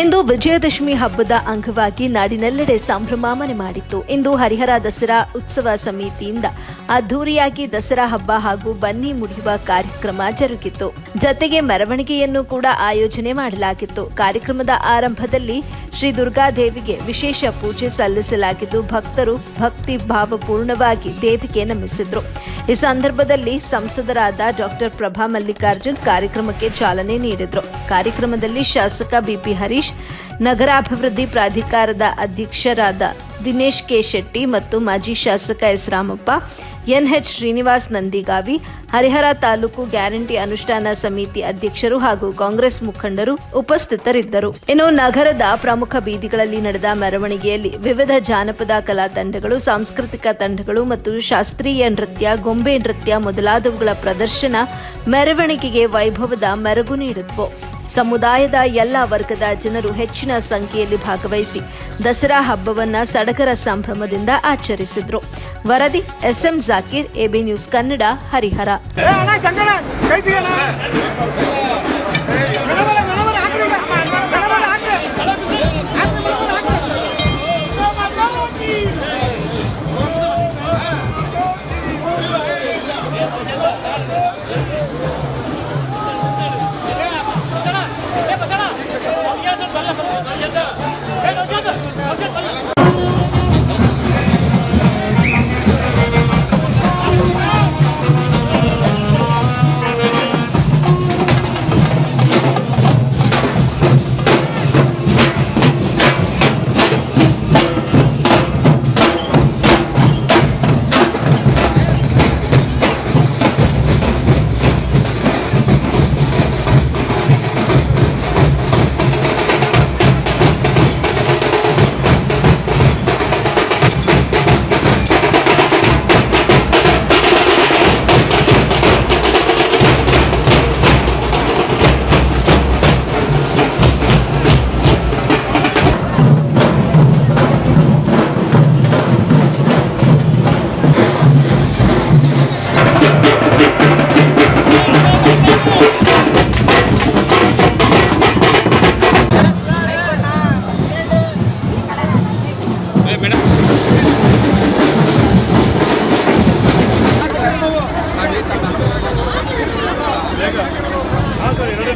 ಇಂದು ವಿಜಯದಶಮಿ ಹಬ್ಬದ ಅಂಗವಾಗಿ ನಾಡಿನೆಲ್ಲೆಡೆ ಸಂಭ್ರಮ ಮನೆ ಮಾಡಿತ್ತು. ಇಂದು ಹರಿಹರ ದಸರಾ ಉತ್ಸವ ಸಮಿತಿಯಿಂದ ಅದ್ದೂರಿಯಾಗಿ ದಸರಾ ಹಬ್ಬ ಹಾಗೂ ಬನ್ನಿ ಮುಡಿಯುವ ಕಾರ್ಯಕ್ರಮ ಜರುಗಿತು. ಜತೆಗೆ ಮೆರವಣಿಗೆಯನ್ನು ಕೂಡ ಆಯೋಜನೆ ಮಾಡಲಾಗಿತ್ತು. ಕಾರ್ಯಕ್ರಮದ ಆರಂಭದಲ್ಲಿ ಶ್ರೀ ದುರ್ಗಾದೇವಿಗೆ ವಿಶೇಷ ಪೂಜೆ ಸಲ್ಲಿಸಲಾಗಿದ್ದು, ಭಕ್ತರು ಭಕ್ತಿ ಭಾವಪೂರ್ಣವಾಗಿ ದೇವಿಗೆ ನಮಿಸಿದ್ರು. ಈ ಸಂದರ್ಭದಲ್ಲಿ ಸಂಸದರಾದ ಡಾಕ್ಟರ್ ಪ್ರಭಾ ಮಲ್ಲಿಕಾರ್ಜುನ್ ಕಾರ್ಯಕ್ರಮಕ್ಕೆ ಚಾಲನೆ ನೀಡಿದ್ರು. ಕಾರ್ಯಕ್ರಮದಲ್ಲಿ ಶಾಸಕ ಬಿಪಿ ಹರೀಶ್ ನಗರಾಭಿವೃದ್ಧಿ ಪ್ರಾಧಿಕಾರದ ಅಧ್ಯಕ್ಷರಾದ ದಿನೇಶ್ ಕೆ. ಶೆಟ್ಟಿ ಮತ್ತು ಮಾಜಿ ಶಾಸಕ S. Ramappa N H Srinivas Nandigavi, Harihar taluk guarantee ಅನುಷ್ಠಾನ ಸಮಿತಿ ಅಧ್ಯಕ್ಷರು ಹಾಗೂ ಕಾಂಗ್ರೆಸ್ ಮುಖಂಡರು ಉಪಸ್ಥಿತರಿದ್ದರು. ಇನ್ನು ನಗರದ ಪ್ರಮುಖ ಬೀದಿಗಳಲ್ಲಿ ನಡೆದ ಮೆರವಣಿಗೆಯಲ್ಲಿ ವಿವಿಧ ಜಾನಪದ ಕಲಾ ತಂಡಗಳು, ಸಾಂಸ್ಕೃತಿಕ ತಂಡಗಳು ಮತ್ತು ಶಾಸ್ತ್ರೀಯ ನೃತ್ಯ, ಗೊಂಬೆ ನೃತ್ಯ ಮೊದಲಾದವುಗಳ ಪ್ರದರ್ಶನ ಮೆರವಣಿಗೆಗೆ ವೈಭವದ ಮೆರಗು ನೀಡಿದ್ವು. ಸಮುದಾಯದ ಎಲ್ಲ ವರ್ಗದ ಜನರು ಹೆಚ್ಚಿನ ಸಂಖ್ಯೆಯಲ್ಲಿ ಭಾಗವಹಿಸಿ ದಸರಾ ಹಬ್ಬವನ್ನ ಸಡಗರ ಸಂಭ್ರಮದಿಂದ ಆಚರಿಸಿದ್ರು. ವರದಿ S M Zakir, A B news Kannada, Harihar.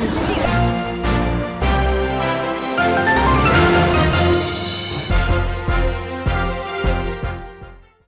Biden.